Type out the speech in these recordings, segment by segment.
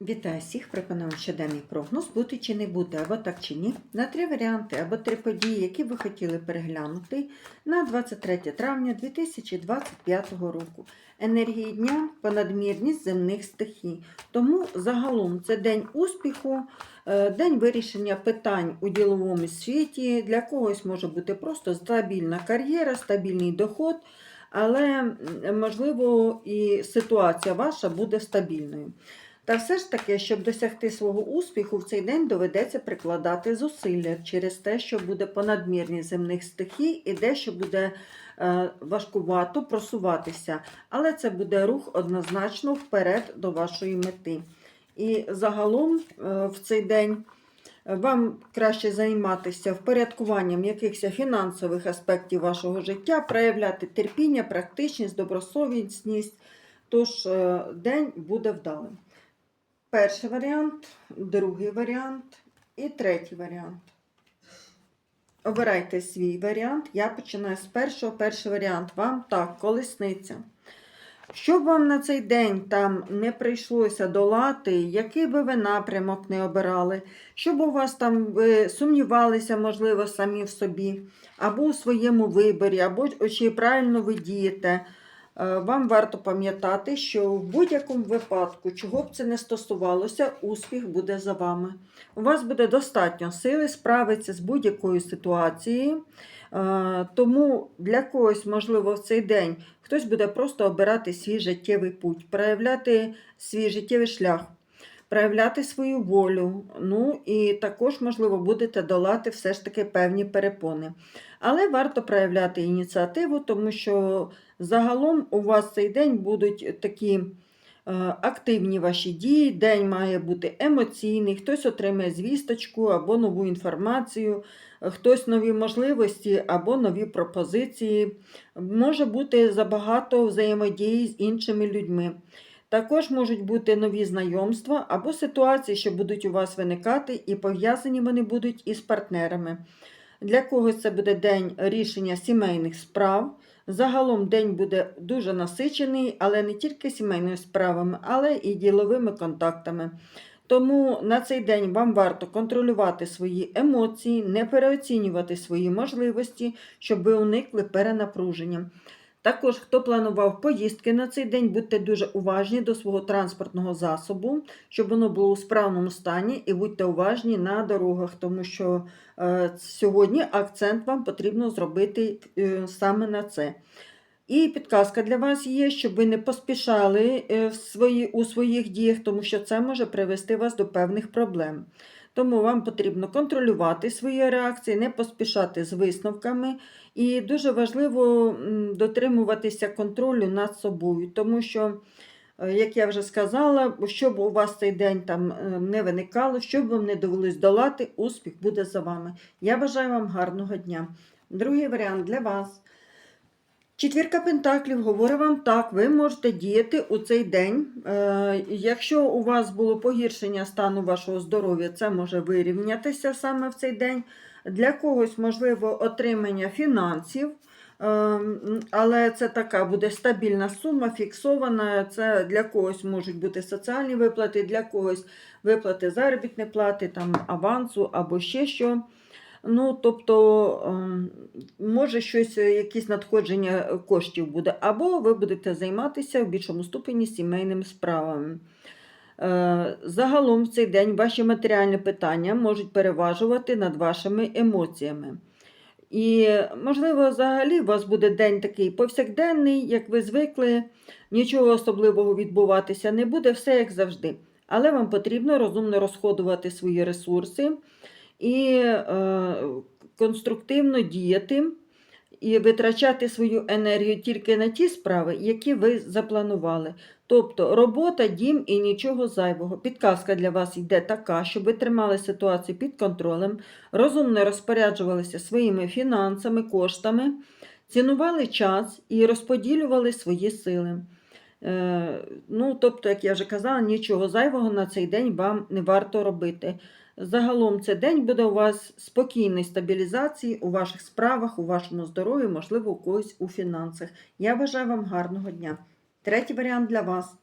Вітаю всіх! Пропонуємо щоденний прогноз бути чи не бути, або так чи ні, на три варіанти або три події, які ви хотіли переглянути на 23 травня 2025 року. Енергії дня понадмірність земних стихій. Тому загалом це день успіху, е, день вирішення питань у діловому світі. Для когось може бути просто стабільна кар'єра, стабільний доход, але можливо і ситуація ваша буде стабільною. Та все ж таки, щоб досягти свого успіху, в цей день доведеться прикладати зусилля через те, що буде понадмірність земних стихій і дещо буде е, важкувато просуватися. Але це буде рух однозначно вперед до вашої мети. І загалом е, в цей день е, вам краще займатися впорядкуванням якихось фінансових аспектів вашого життя, проявляти терпіння, практичність, добросовісність. Тож день буде вдалим. Перший варіант, другий варіант і третій варіант. Обирайте свій варіант. Я починаю з першого. Перший варіант вам так, колесниця. Щоб вам на цей день там не прийшлося долати, який би ви напрямок не обирали, щоб у вас там ви сумнівалися, можливо, самі в собі, або у своєму виборі, або чи правильно ви дієте. Е, Вам варто пам'ятати, що в будь-якому випадку, чого б це не стосувалося, успіх буде за вами. У вас буде достатньо сили справитися з будь-якою ситуацією. Е, Тому для когось, можливо, в цей день хтось буде просто обирати свій життєвий путь, проявляти свій життєвий шлях, проявляти свою волю. Ну і також, можливо, будете долати все ж таки певні перепони. Але варто проявляти ініціативу, тому що загалом у вас цей день будуть такі е, активні ваші дії. День має бути емоційний, хтось отримає звісточку або нову інформацію, хтось нові можливості або нові пропозиції. Може бути забагато взаємодії з іншими людьми. Також можуть бути нові знайомства або ситуації, що будуть у вас виникати, і пов'язані вони будуть із партнерами. Для когось це буде день рішення сімейних справ. Загалом день буде дуже насичений, але не тільки сімейними справами, але і діловими контактами. Тому на цей день вам варто контролювати свої емоції, не переоцінювати свої можливості, щоб ви уникли перенапруження. Також, хто планував поїздки на цей день, будьте дуже уважні до свого транспортного засобу, щоб воно було у справному стані, і будьте уважні на дорогах, тому що е, сьогодні акцент вам потрібно зробити е, саме на це. І підказка для вас є, щоб ви не поспішали е, в свої, у своїх діях, тому що це може привести вас до певних проблем. Тому вам потрібно контролювати свої реакції, не поспішати з висновками. І дуже важливо дотримуватися контролю над собою, тому що, е, як я вже сказала, щоб у вас цей день там е, не виникало, щоб вам не довелось долати, успіх буде за вами. Я бажаю вам гарного дня. Другий варіант для вас. Четвірка Пентаклів говорить вам так, ви можете діяти у цей день. Е, якщо у вас було погіршення стану вашого здоров'я, це може вирівнятися саме в цей день. Для когось, можливо, отримання фінансів, е, але це така буде стабільна сума, фіксована. Це для когось можуть бути соціальні виплати, для когось виплати заробітної плати, там, авансу або ще що. Ну, тобто, ем, може щось, е, якісь надходження коштів буде, або ви будете займатися в більшому ступені сімейними справами. Е, Загалом в цей день ваші матеріальні питання можуть переважувати над вашими емоціями. І, можливо, взагалі у вас буде день такий повсякденний, як ви звикли, нічого особливого відбуватися не буде, все як завжди. Але вам потрібно розумно розходувати свої ресурси і е, конструктивно діяти і витрачати свою енергію тільки на ті справи, які ви запланували. Тобто робота, дім і нічого зайвого. Підказка для вас йде така, щоб ви тримали ситуацію під контролем, розумно розпоряджувалися своїми фінансами, коштами, цінували час і розподілювали свої сили. Е, ну, тобто, як я вже казала, нічого зайвого на цей день вам не варто робити. Загалом цей день буде у вас спокійної стабілізації у ваших справах, у вашому здоров'ї, можливо, у когось у фінансах. Я бажаю вам гарного дня. Третій варіант для вас.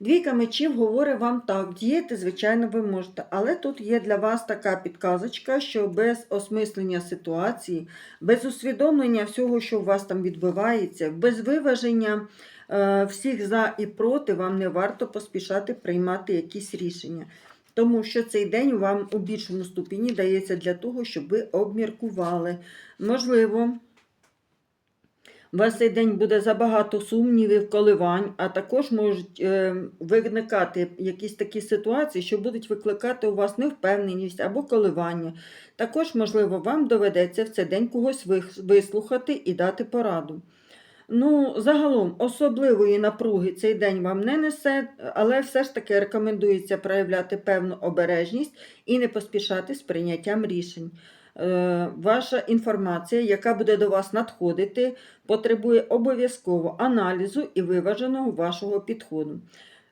Двійка мечів говорить вам так, діяти, звичайно, ви можете, але тут є для вас така підказочка, що без осмислення ситуації, без усвідомлення всього, що у вас там відбувається, без виваження е, всіх за і проти, вам не варто поспішати приймати якісь рішення. Тому що цей день вам у більшому ступені дається для того, щоб ви обміркували. Можливо, у вас цей день буде забагато сумнівів, коливань, а також можуть е, виникати якісь такі ситуації, що будуть викликати у вас невпевненість або коливання. Також, можливо, вам доведеться в цей день когось вислухати і дати пораду. Ну, загалом, особливої напруги цей день вам не несе, але все ж таки рекомендується проявляти певну обережність і не поспішати з прийняттям рішень. Е, Ваша інформація, яка буде до вас надходити, потребує обов'язково аналізу і виваженого вашого підходу.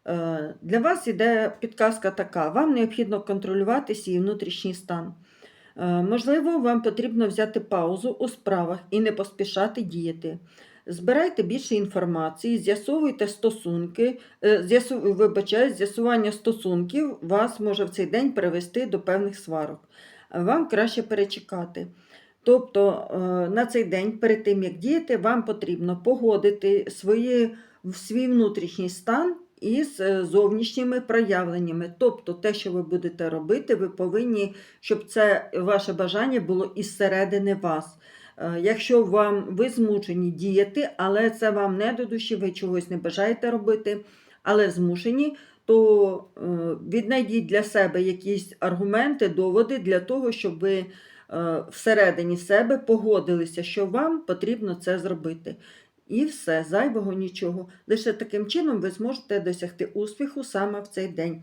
Е, Для вас іде підказка така: вам необхідно контролювати свій внутрішній стан. Е, Можливо, вам потрібно взяти паузу у справах і не поспішати діяти. Збирайте більше інформації, з'ясовуйте стосунки, е, вибачаю, з'ясування стосунків вас може в цей день привести до певних сварок. Вам краще перечекати. Тобто е, на цей день, перед тим як діяти, вам потрібно погодити свої, свій внутрішній стан із е, зовнішніми проявленнями. Тобто те, що ви будете робити, ви повинні, щоб це ваше бажання було із середини вас. Е, Якщо вам ви змушені діяти, але це вам не до душі, ви чогось не бажаєте робити, але змушені, то е, віднайдіть для себе якісь аргументи, доводи для того, щоб ви е, всередині себе погодилися, що вам потрібно це зробити. І все, зайвого нічого. Лише таким чином ви зможете досягти успіху саме в цей день.